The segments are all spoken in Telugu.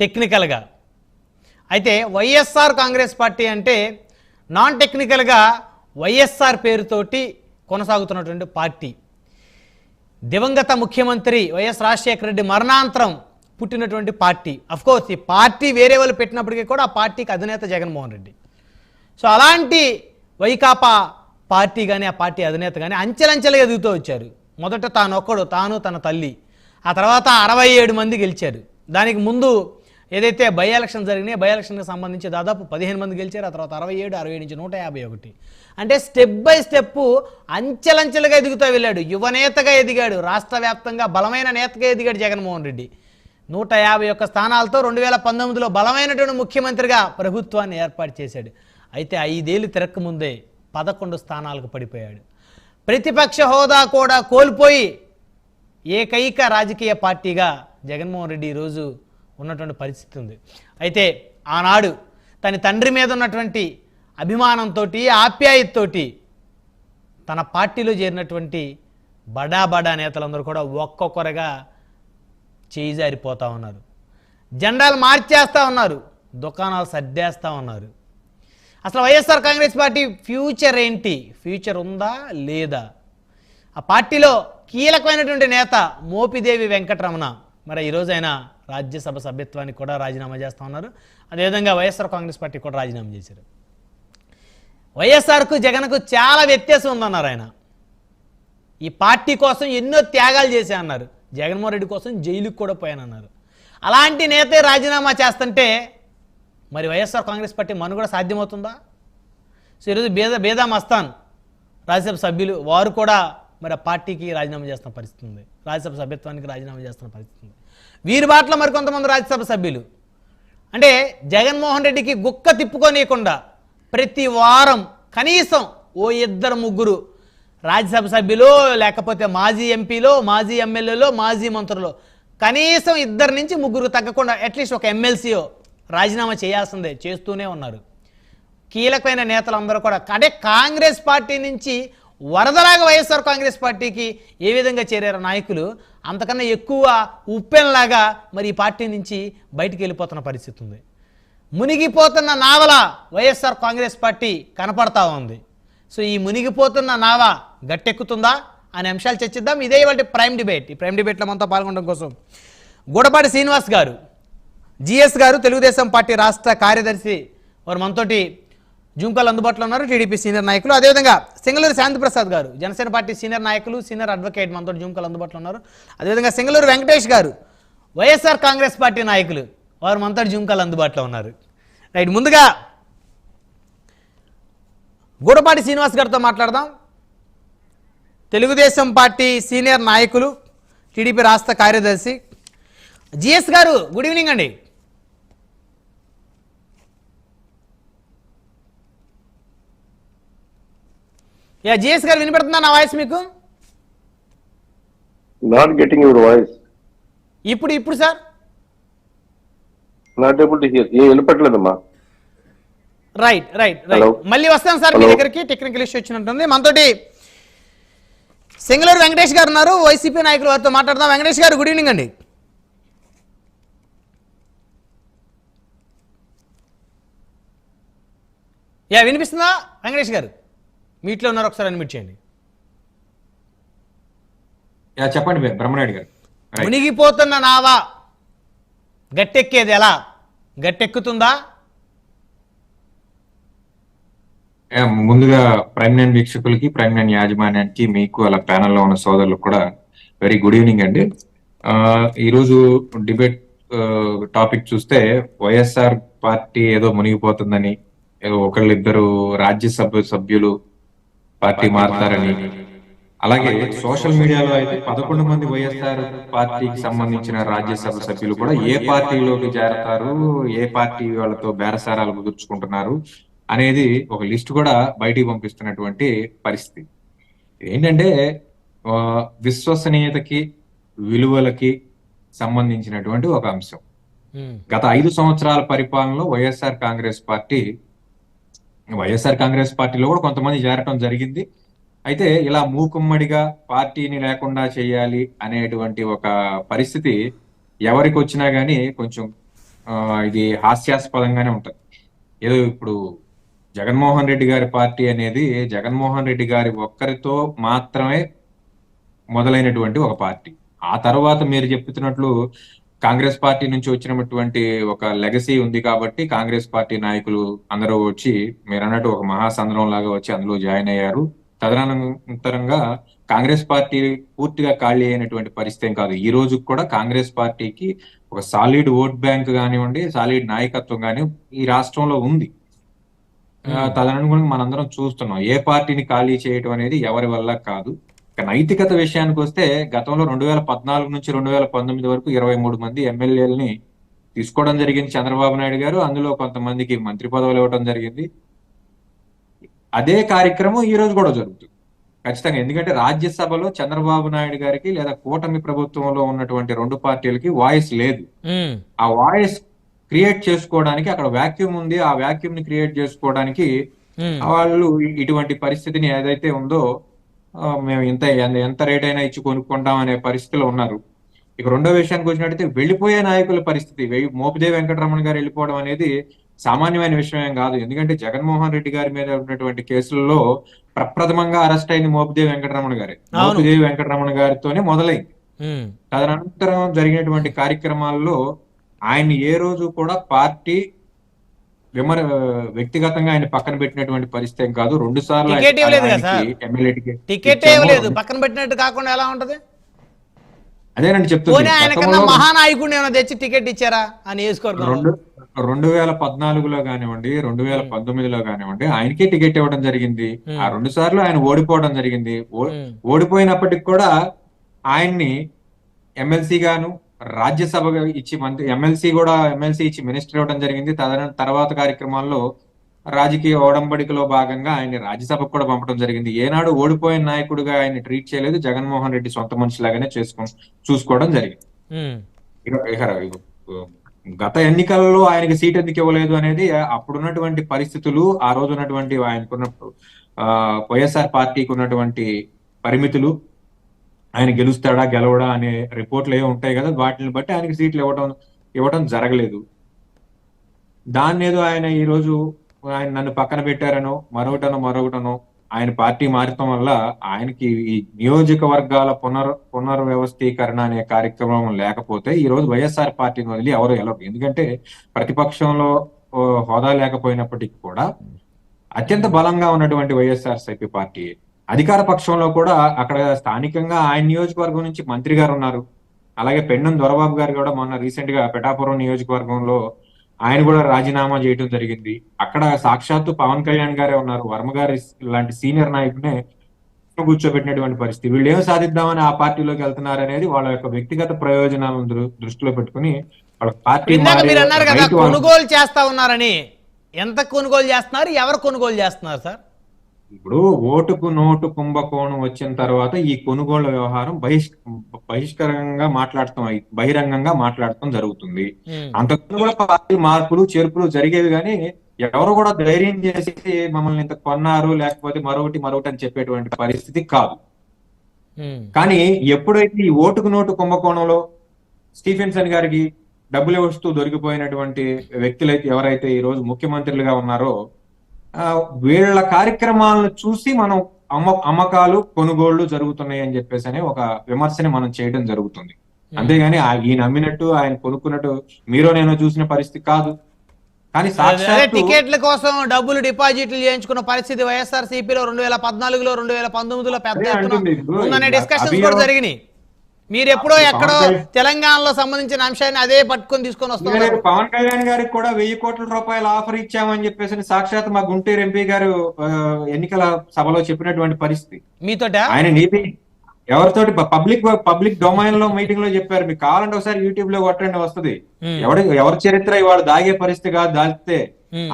టెక్నికల్గా అయితే వైఎస్ఆర్ కాంగ్రెస్ పార్టీ అంటే నాన్ టెక్నికల్గా వైఎస్ఆర్ పేరుతోటి కొనసాగుతున్నటువంటి పార్టీ. దివంగత ముఖ్యమంత్రి వైఎస్ రాజశేఖర రెడ్డి మరణాంతరం పుట్టినటువంటి పార్టీ. అఫ్కోర్స్ ఈ పార్టీ వేరే వాళ్ళు పెట్టినప్పటికీ కూడా ఆ పార్టీకి అధినేత జగన్మోహన్ రెడ్డి. సో అలాంటి వైకాపా పార్టీ కానీ ఆ పార్టీ అధినేత కానీ అంచెలంచెలుగా ఎదుగుతూ వచ్చారు. మొదట తాను ఒక్కడు తాను తన తల్లి. ఆ తర్వాత అరవై ఏడు మంది గెలిచారు. దానికి ముందు ఏదైతే బై ఎలక్షన్ జరిగినాయి బై ఎలక్షన్కి సంబంధించి దాదాపు పదిహేను మంది గెలిచారు ఆ తర్వాత అరవై ఏడు అరవై ఏడు నుంచి నూట యాభై ఒకటి. అంటే స్టెప్ బై స్టెప్ అంచెలంచెలుగా ఎదుగుతూ వెళ్ళాడు. యువనేతగా ఎదిగాడు రాష్ట్ర వ్యాప్తంగా బలమైన నేతగా ఎదిగాడు జగన్మోహన్ రెడ్డి. నూట యాభై ఒక్క స్థానాలతో రెండు వేల పంతొమ్మిదిలో బలమైనటువంటి ముఖ్యమంత్రిగా ప్రభుత్వాన్ని ఏర్పాటు చేశాడు. అయితే ఐదేళ్ళు తిరక్క ముందే పదకొండు స్థానాలకు పడిపోయాడు. ప్రతిపక్ష హోదా కూడా కోల్పోయి ఏకైక రాజకీయ పార్టీగా జగన్మోహన్ రెడ్డి ఈరోజు ఉన్నటువంటి పరిస్థితి ఉంది. అయితే ఆనాడు తన తండ్రి మీద ఉన్నటువంటి అభిమానంతో ఆప్యాయతతోటి తన పార్టీలో చేరినటువంటి బడా బడా నేతలందరూ కూడా ఒక్కొక్కరుగా చేయిజారిపోతూ ఉన్నారు. జెండాలు మార్చేస్తూ ఉన్నారు. దుకాణాలు సర్దేస్తూ ఉన్నారు. అసలు వైఎస్ఆర్ కాంగ్రెస్ పార్టీ ఫ్యూచర్ ఏంటి? ఫ్యూచర్ ఉందా లేదా? ఆ పార్టీలో కీలకమైనటువంటి నేత మోపిదేవి వెంకటరమణ. మరి ఈరోజు ఆయన రాజ్యసభ సభ్యత్వానికి కూడా రాజీనామా చేస్తూ ఉన్నారు. అదేవిధంగా వైఎస్ఆర్ కాంగ్రెస్ పార్టీ కూడా రాజీనామా చేశారు. వైఎస్ఆర్కు జగన్కు చాలా వ్యత్యాసం ఉందన్నారు ఆయన. ఈ పార్టీ కోసం ఎన్నో త్యాగాలు చేశా అన్నారు. జగన్మోహన్ రెడ్డి కోసం జైలుకు కూడా పోయానన్నారు. అలాంటి నేతే రాజీనామా చేస్తుంటే మరి వైఎస్ఆర్ కాంగ్రెస్ పార్టీ మనుగడ సాధ్యమవుతుందా? సో ఈరోజు బేద బేదా మస్తాన్ రాజ్యసభ సభ్యులు వారు కూడా మరి ఆ పార్టీకి రాజీనామా చేస్తున్న పరిస్థితి ఉంది. రాజ్యసభ సభ్యత్వానికి రాజీనామా చేస్తున్న పరిస్థితి ఉంది. వీరి బాటలో మరికొంతమంది రాజ్యసభ సభ్యులు. అంటే జగన్మోహన్ రెడ్డికి గుక్క తిప్పుకోనీయకుండా ప్రతి వారం కనీసం ఓ ఇద్దరు ముగ్గురు రాజ్యసభ సభ్యులు లేకపోతే మాజీ ఎంపీలో మాజీ ఎమ్మెల్యేలో మాజీ మంత్రులు కనీసం ఇద్దరు నుంచి ముగ్గురు తగ్గకుండా అట్లీస్ట్ ఒక ఎమ్మెల్సీయో రాజీనామా చేయాల్సిందే చేస్తూనే ఉన్నారు. కీలకమైన నేతలందరూ కూడా. అంటే కాంగ్రెస్ పార్టీ నుంచి వరదలాగా వైఎస్ఆర్ కాంగ్రెస్ పార్టీకి ఏ విధంగా చేరారు నాయకులు? అంతకన్నా ఎక్కువ ఉప్పెనలాగా మరి ఈ పార్టీ నుంచి బయటికి వెళ్ళిపోతున్న పరిస్థితి ఉంది. మునిగిపోతున్న నావల వైఎస్ఆర్ కాంగ్రెస్ పార్టీ కనపడతా ఉంది. సో ఈ మునిగిపోతున్న నావ గట్టెక్కుతుందా అనే అంశాలు చర్చిద్దాం. ఇదే ఇవాళ ప్రైమ్ డిబేట్. ఈ ప్రైమ్ డిబేట్లో మనతో పాల్గొనడం కోసం గూడపాటి శ్రీనివాస్ గారు జిఎస్ గారు తెలుగుదేశం పార్టీ రాష్ట్ర కార్యదర్శి వారు మనతోటి జుంకలు అందుబాటులో ఉన్నారు. టీడీపీ సీనియర్ నాయకులు. అదేవిధంగా సింగళూరు శాంతిప్రసాద్ గారు జనసేన పార్టీ సీనియర్ నాయకులు సీనియర్ అడ్వకేట్ మనతో జూంకాలు అందుబాటులో ఉన్నారు. అదేవిధంగా సింగళూరు వెంకటేష్ గారు వైఎస్ఆర్ కాంగ్రెస్ పార్టీ నాయకులు వారు మనతో జూంకాలు అందుబాటులో ఉన్నారు. రైట్ ముందుగా గూడపాటి శ్రీనివాస్ గారితో మాట్లాడదాం. తెలుగుదేశం పార్టీ సీనియర్ నాయకులు టీడీపీ రాష్ట్ర కార్యదర్శి. జిఎస్ గారు గుడ్ ఈవినింగ్ అండి. యా జిఎస్ గారు వినపడుతుందా నా వాయిస్ మీకు? నాట్ గెటింగ్ యువర్ వాయిస్ ఇప్పుడు ఇప్పుడు sir? Not able to hear ఏం వినపట్లేదమ్మా రైట్ రైట్ రైట్. మళ్ళీ వస్తాం సార్ మీ. దగ్గరికి. టెక్నికల్ ఇష్యూ వచ్చినట్టుంది. మనతోటి సింగళూరు వెంకటేష్ గారు ఉన్నారు. వైసీపీ నాయకులు వారితో మాట్లాడదాం. వెంకటేష్ గారు గుడ్ ఈవినింగ్ అండి. యా వినిపిస్తుందా? వెంకటేష్ గారు. మీట్లో ఉన్నారు ఒకసారి అన్మిట్ చేయండి. యా, చెప్పండి బ్ర- బ్రహ్మనాయుడు గారు. మునిగిపోతున్న నావా. గట్టెక్కేది ఎలా? గట్టెక్కుతుందా? ముందుగా ప్రైమ్ నైన్ వీక్షకులకి ప్రైమ్ నైన్ యాజమాన్యానికి మీకు అలా ప్యానెల్లో ఉన్న సోదరులకు కూడా వెరీ గుడ్ ఈవినింగ్ అండి. ఈరోజు డిబేట్ టాపిక్ చూస్తే వైఎస్ఆర్ పార్టీ ఏదో మునిగిపోతుందని ఒకళ్ళిద్దరు రాజ్యసభ సభ్యులు పార్టీ మారుతారని. అలాగే సోషల్ మీడియాలో అయితే పదకొండు మంది వైఎస్ఆర్ పార్టీకి సంబంధించిన రాజ్యసభ సభ్యులు కూడా ఏ పార్టీలోకి చేరతారు ఏ పార్టీ వాళ్ళతో బేరసారాలు కుదుర్చుకుంటున్నారు అనేది ఒక లిస్ట్ కూడా బయటికి పంపిస్తున్నటువంటి పరిస్థితి. ఏంటంటే విశ్వసనీయతకి విలువలకి సంబంధించినటువంటి ఒక అంశం. గత ఐదు సంవత్సరాల పరిపాలనలో YSR Congress party YSR Congress పార్టీలో కూడా కొంతమంది చేరటం జరిగింది. అయితే ఇలా మూకుమ్మడిగా పార్టీని లేకుండా చేయాలి అనేటువంటి ఒక పరిస్థితి ఎవరికి వచ్చినా గానీ కొంచెం ఇది హాస్యాస్పదంగానే ఉంటుంది. ఏదో ఇప్పుడు జగన్మోహన్ రెడ్డి గారి పార్టీ అనేది జగన్మోహన్ రెడ్డి గారి ఒక్కరితో మాత్రమే మొదలైనటువంటి ఒక పార్టీ. ఆ తర్వాత మీరు చెప్తున్నట్లు కాంగ్రెస్ పార్టీ నుంచి వచ్చినటువంటి ఒక లెగసీ ఉంది కాబట్టి కాంగ్రెస్ పార్టీ నాయకులు అందరూ వచ్చి మీరు అన్నట్టు ఒక మహాసంద్రం లాగా వచ్చి అందులో జాయిన్ అయ్యారు. తదనంతరంగా కాంగ్రెస్ పార్టీ పూర్తిగా ఖాళీ అయినటువంటి పరిస్థితి ఏం కాదు. ఈ రోజు కూడా కాంగ్రెస్ పార్టీకి ఒక సాలిడ్ ఓట్ బ్యాంక్ కానివ్వండి సాలిడ్ నాయకత్వం కానీ ఈ రాష్ట్రంలో ఉంది. తదనుగుణంగా మనందరం చూస్తున్నాం. ఏ పార్టీని ఖాళీ చేయటం అనేది ఎవరి వల్ల కాదు. నైతికత విషయానికి వస్తే గతంలో రెండు వేల పద్నాలుగు నుంచి రెండు వేల పంతొమ్మిది వరకు ఇరవై మూడు మంది ఎమ్మెల్యేలని తీసుకోవడం జరిగింది చంద్రబాబు నాయుడు గారు. అందులో కొంతమందికి మంత్రి పదవులు ఇవ్వడం జరిగింది. అదే కార్యక్రమం ఈ రోజు కూడా జరుగుతుంది. ఖచ్చితంగా. ఎందుకంటే రాజ్యసభలో చంద్రబాబు నాయుడు గారికి లేదా కూటమి ప్రభుత్వంలో ఉన్నటువంటి రెండు పార్టీలకి వాయిస్ లేదు. ఆ వాయిస్ క్రియేట్ చేసుకోవడానికి అక్కడ వాక్యూమ్ ఉంది. ఆ వాక్యూమ్ని క్రియేట్ చేసుకోవడానికి వాళ్ళు ఇటువంటి పరిస్థితిని ఏదైతే ఉందో మేము ఇంత ఎంత- రేట్ అయినా ఇచ్చి కొనుక్కుంటాం అనే పరిస్థితిలో ఉన్నారు. ఇక రెండో విషయానికి వచ్చినట్టయితే వెళ్ళిపోయే నాయకుల పరిస్థితి మోపిదేవి వెంకటరమణ గారు వెళ్ళిపోవడం అనేది సామాన్యమైన విషయం కాదు. ఎందుకంటే జగన్మోహన్ రెడ్డి గారి మీద ఉన్నటువంటి కేసులలో ప్రప్రథమంగా అరెస్ట్ అయింది మోపిదేవి వెంకటరమణ గారే. మోపిదేవి వెంకటరమణ గారితోనే మొదలైంది. తదనంతరం జరిగినటువంటి కార్యక్రమాల్లో ఆయన ఏ రోజు కూడా పార్టీ విమర్ వ్యక్తిగతంగా ఆయన పక్కన పెట్టినటువంటి పరిస్థితి ఏం కాదు. రెండు సార్లు టికెట్ ఇవ్వలేదు పక్కన పెట్టినట్టు కాకుండా ఎలా ఉంటది? అదేనండి మహానాయకుడిని ఏమైనా తెచ్చి టికెట్ ఇచ్చారా ఆ నియోజకవర్గంలో రెండు రెండు వేల పద్నాలుగులో కానివ్వండి రెండు వేల పంతొమ్మిదిలో కానివ్వండి ఆయనకే టికెట్ ఇవ్వడం జరిగింది. ఆ రెండు సార్లు ఆయన ఓడిపోవడం జరిగింది. ఓడిపోయినప్పటికి కూడా ఆయన్ని ఎమ్మెల్సీ గాను రాజ్యసభ ఇచ్చి మంత్రి ఎమ్మెల్సీ కూడా ఎమ్మెల్సీ ఇచ్చి మినిస్టర్ ఇవ్వడం జరిగింది. తదన తర్వాత కార్యక్రమాల్లో రాజకీయ ఓడంబడికలో భాగంగా ఆయన్ని రాజ్యసభకు కూడా పంపడం జరిగింది. ఏనాడు ఓడిపోయిన నాయకుడిగా ఆయన ట్రీట్ చేయలేదు. జగన్మోహన్ రెడ్డి సొంత మనిషిలాగానే చేసుకో చూసుకోవడం జరిగింది. గత ఎన్నికల్లో ఆయనకి సీట్ ఎందుకు ఇవ్వలేదు అనేది అప్పుడున్నటువంటి పరిస్థితులు ఆ రోజు ఉన్నటువంటి ఆయనకున్న ఆ, వైఎస్ఆర్ పార్టీకి ఉన్నటువంటి పరిమితులు ఆయన గెలుస్తాడా గెలవడా అనే రిపోర్ట్లు ఏమి ఉంటాయి కదా వాటిని బట్టి ఆయనకి సీట్లు ఇవ్వడం ఇవ్వడం జరగలేదు. దాన్ని ఏదో ఆయన ఈ రోజు ఆయన నన్ను పక్కన పెట్టారనో మరొకటనో మరొకటనో ఆయన పార్టీ మారటం వల్ల ఆయనకి ఈ నియోజకవర్గాల పునర్ పునర్వ్యవస్థీకరణ అనే కార్యక్రమం లేకపోతే ఈ రోజు వైఎస్ఆర్ పార్టీని వదిలి ఎవరు వెళ్ళరు ఎందుకంటే ప్రతిపక్షంలో హోదా లేకపోయినప్పటికీ కూడా అత్యంత బలంగా ఉన్నటువంటి వైఎస్ఆర్సీపీ పార్టీ అధికార పక్షంలో కూడా అక్కడ స్థానికంగా ఆయన నియోజకవర్గం నుంచి మంత్రి గారు ఉన్నారు. అలాగే పెన్నం దొరబాబు గారు కూడా మొన్న రీసెంట్గా పిఠాపురం నియోజకవర్గంలో ఆయన కూడా రాజీనామా చేయడం జరిగింది. అక్కడ సాక్షాత్తు పవన్ కళ్యాణ్ గారే ఉన్నారు. వర్మ గారి లాంటి సీనియర్ నాయకునే కూర్చోబెట్టినటువంటి పరిస్థితి. వీళ్ళు ఏం సాధిద్దామని ఆ పార్టీలోకి వెళ్తున్నారు అనేది వాళ్ళ యొక్క వ్యక్తిగత ప్రయోజనాలను దృష్టిలో పెట్టుకుని వాళ్ళ పార్టీ కొనుగోలు చేస్తా ఉన్నారని. ఎంత కొనుగోలు చేస్తున్నారు? ఎవరు కొనుగోలు చేస్తున్నారు సార్? ఇప్పుడు ఓటుకు నోటు కుంభకోణం వచ్చిన తర్వాత ఈ కొనుగోలు వ్యవహారం బహిష్ బహిష్కరంగా మాట్లాడటం బహిరంగంగా మాట్లాడటం జరుగుతుంది. అంతకుముందు కూడా పార్టీ మార్పులు చేర్పులు జరిగేవి కానీ ఎవరు కూడా ధైర్యం చేసి మమ్మల్ని ఇంత కొన్నారు లేకపోతే మరొకటి మరొకటి అని చెప్పేటువంటి పరిస్థితి కాదు. కానీ ఎప్పుడైతే ఈ ఓటుకు నోటు కుంభకోణంలో స్టీఫెన్సన్ గారికి డబ్బులు వస్తూ దొరికిపోయినటువంటి వ్యక్తులైతే ఎవరైతే ఈ రోజు ముఖ్యమంత్రులుగా ఉన్నారో వీళ్ళ కార్యక్రమాలను చూసి మనం అమ్మ అమ్మకాలు కొనుగోళ్ళు జరుగుతున్నాయి అని చెప్పేసి అనే ఒక విమర్శని మనం చేయడం జరుగుతుంది. అంతేగాని ఈయన అమ్మినట్టు ఆయన కొనుక్కున్నట్టు మీరో నేను చూసిన పరిస్థితి కాదు. కానీ టికెట్ల కోసం డబ్బులు డిపాజిట్లు చేయించుకున్న పరిస్థితి వైఎస్ఆర్ సిపిలో రెండు వేల పద్నాలుగులో రెండు వేల పంతొమ్మిదిలో పెద్ద ఎత్తున డిస్కషన్స్ అభియోగం- కూడా జరిగినాయి. మీరు ఎప్పుడో ఎక్కడో తెలంగాణలో సంబంధించిన అంశాన్ని అదే పట్టుకొని తీసుకొని వస్తున్నారు పవన్ కళ్యాణ్ గారికి కూడా వెయ్యి కోట్ల రూపాయల ఆఫర్ ఇచ్చామని చెప్పేసి సాక్షాత్ మా గుంటూరు ఎంపీ గారు ఎన్నికల సభలో చెప్పినటువంటి పరిస్థితి. మీతోట? ఆయన నీతి ఎవరితోటి? పబ్లిక్ పబ్లిక్ డొమైన్లో మీటింగ్లో చెప్పారు. మీకు కావాలంటే ఒకసారి యూట్యూబ్లో కొట్టండి వస్తుంది. ఎవరి ఎవరి చరిత్ర ఇవాళ దాగే పరిస్థితి కాదు దాచితే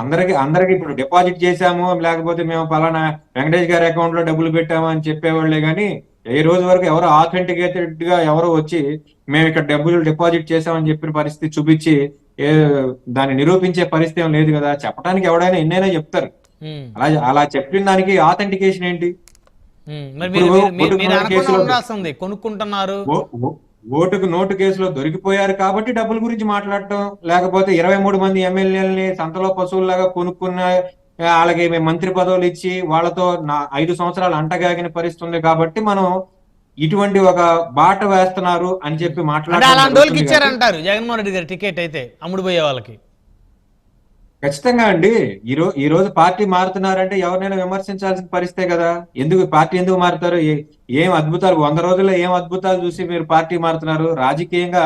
అందరికి అందరికి ఇప్పుడు డిపాజిట్ చేశాము లేకపోతే మేము పలానా వెంకటేష్ గారి అకౌంట్లో డబ్బులు పెట్టాము అని చెప్పేవాళ్ళే గానీ ఏ రోజు వరకు ఎవరు ఆథెంటికేటెడ్గా ఎవరు వచ్చి మేము ఇక్కడ డబ్బులు డిపాజిట్ చేశామని చెప్పిన పరిస్థితి చూపించి ఏ దాన్ని నిరూపించే పరిస్థితి ఏం లేదు కదా. చెప్పడానికి ఎవడైనా ఎన్నైనా చెప్తారు. అలా అలా చెప్పిన దానికి ఆథెంటికేషన్ ఏంటి? కొనుక్కుంటున్నారు. ఓటుకు నోటు కేసులో దొరికిపోయారు కాబట్టి డబ్బుల గురించి మాట్లాడటం లేకపోతే ఇరవై మూడు మంది ఎమ్మెల్యేలని సంతలో పశువుల్లాగా కొనుక్కున్న వాళ్ళకి మేము మంత్రి పదవులు ఇచ్చి వాళ్ళతో నా ఐదు సంవత్సరాలు అంటగాగిన పరిస్థితి ఉంది కాబట్టి మనం ఇటువంటి ఒక బాట వేస్తున్నారు అని చెప్పి ఇచ్చారంటారు జగన్మోహన్ రెడ్డి గారు టికెట్ అయితే అమ్ముడు పోయే వాళ్ళకి. ఖచ్చితంగా అండి. ఈ రోజు ఈ రోజు పార్టీ మారుతున్నారంటే ఎవరినైనా విమర్శించాల్సిన పరిస్థితే కదా. ఎందుకు పార్టీ ఎందుకు మారుతారు? ఏం అద్భుతాలు? వంద రోజుల్లో ఏం అద్భుతాలు చూసి మీరు పార్టీ మారుతున్నారు? రాజకీయంగా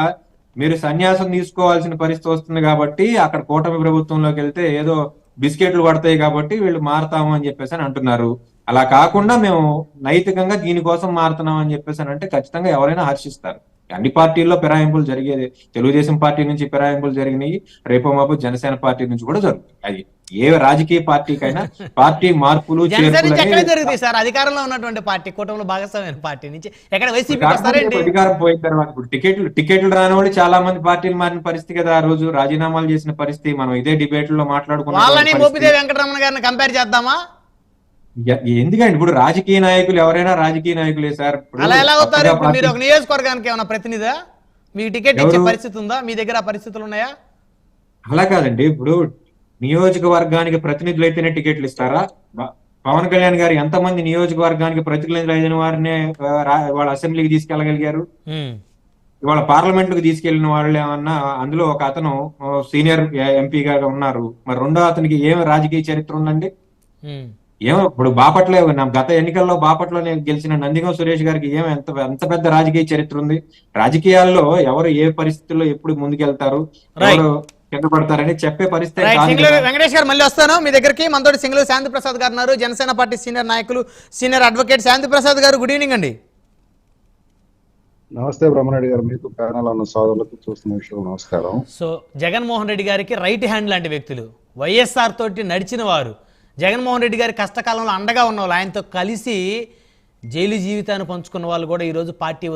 మీరు సన్యాసం తీసుకోవాల్సిన పరిస్థితి వస్తుంది కాబట్టి అక్కడ కూటమి ప్రభుత్వంలోకి వెళ్తే ఏదో బిస్కెట్లు పడతాయి కాబట్టి వీళ్ళు మారుతాము అని చెప్పేసి అని అంటున్నారు. అలా కాకుండా మేము నైతికంగా దీనికోసం మారుతున్నాం అని చెప్పేసి అని అంటే ఖచ్చితంగా ఎవరైనా హర్షిస్తారు. అన్ని పార్టీల్లో ఫిరాయింపులు జరిగేది తెలుగుదేశం పార్టీ నుంచి ఫిరాయింపులు జరిగినాయి రేపో మాపు జనసేన పార్టీ నుంచి కూడా జరుగుతాయి. అది ఏ రాజకీయ పార్టీకైనా పార్టీ మార్పులు జరుగుతాయి సార్. అధికారంలో ఉన్నటువంటి పార్టీ కూటమిలో భాగస్వామ్య పార్టీ నుంచి ఎక్కడ వైసీపీ అధికారం పోయిన తర్వాత ఇప్పుడు టికెట్లు టికెట్లు రాని వాళ్ళు చాలా మంది పార్టీలు మారిన పరిస్థితి కదా ఆ రోజు. రాజీనామాలు చేసిన పరిస్థితి మనం ఇదే డిబేట్లో మాట్లాడుకున్న వాళ్ళని వెంకటరమణ గారిని కంపేర్ చేద్దామా? ఎందుకండి? ఇప్పుడు రాజకీయ నాయకులు ఎవరైనా రాజకీయ నాయకులే సార్. అలా ఎలా అవుతారు? కొత్తగా ఇప్పుడు మీరు పార్టీ- ఒక నియోజకవర్గానికి ఏమైనా ప్రతినిధా? మీకు టికెట్ ఇచ్చే? పరిస్థితి ఉందా? మీ దగ్గర పరిస్థితులు ఉన్నాయా? అలా కాదండి. ఇప్పుడు నియోజకవర్గానికి ప్రతినిధులు అయితేనే టికెట్లు ఇస్తారా? పవన్ కళ్యాణ్ గారు ఎంతమంది నియోజకవర్గానికి ప్రతినిధులు అయిన వారినే వాళ్ళ అసెంబ్లీకి తీసుకెళ్ళగలిగారు. ఇవాళ పార్లమెంట్కు తీసుకెళ్ళిన వాళ్ళు ఏమన్నా అందులో ఒక అతను సీనియర్ ఎంపీగా ఉన్నారు. మరి రెండో అతనికి ఏం రాజకీయ చరిత్ర ఉందండి. ఏమో ఇప్పుడు బాపట్ల నా గత ఎన్నికల్లో బాపట్లోనే గెలిచిన నందిగం సురేష్ గారికి ఏం ఎంత ఎంత పెద్ద రాజకీయ చరిత్ర ఉంది. రాజకీయాల్లో ఎవరు ఏ పరిస్థితుల్లో ఎప్పుడు ముందుకెళ్తారు. ఎవరు కింద పడతారని చెప్పే పరిస్థితి. వెంకటేష్ గారు మళ్ళీ వస్తాను. మీ దగ్గరికి మనతోటి సింగులూరు శాంతి ప్రసాద్ గారు ఉన్నారు. జనసేన పార్టీ సీనియర్ నాయకులు సీనియర్ అడ్వకేట్ శాంతి ప్రసాద్ గారు గుడ్ ఈవినింగ్ అండి. నమస్తే బ్రహ్మరెడ్డి గారు. మీకు ప్యానల్ ఉన్న సోదరులకు చూస్తున్న విషయం నమస్కారం. సో జగన్మోహన్ రెడ్డి గారికి రైట్ హ్యాండ్ లాంటి వ్యక్తులు. వైఎస్ఆర్ తోటి నడిచిన వారు. జగన్మోహన్ రెడ్డి గారి కష్టకాలంలో అండగా ఉన్న వాళ్ళు ఆయనతో కలిసి జైలు జీవితాన్ని పంచుకున్న వాళ్ళు కూడా ఈరోజు పార్టీ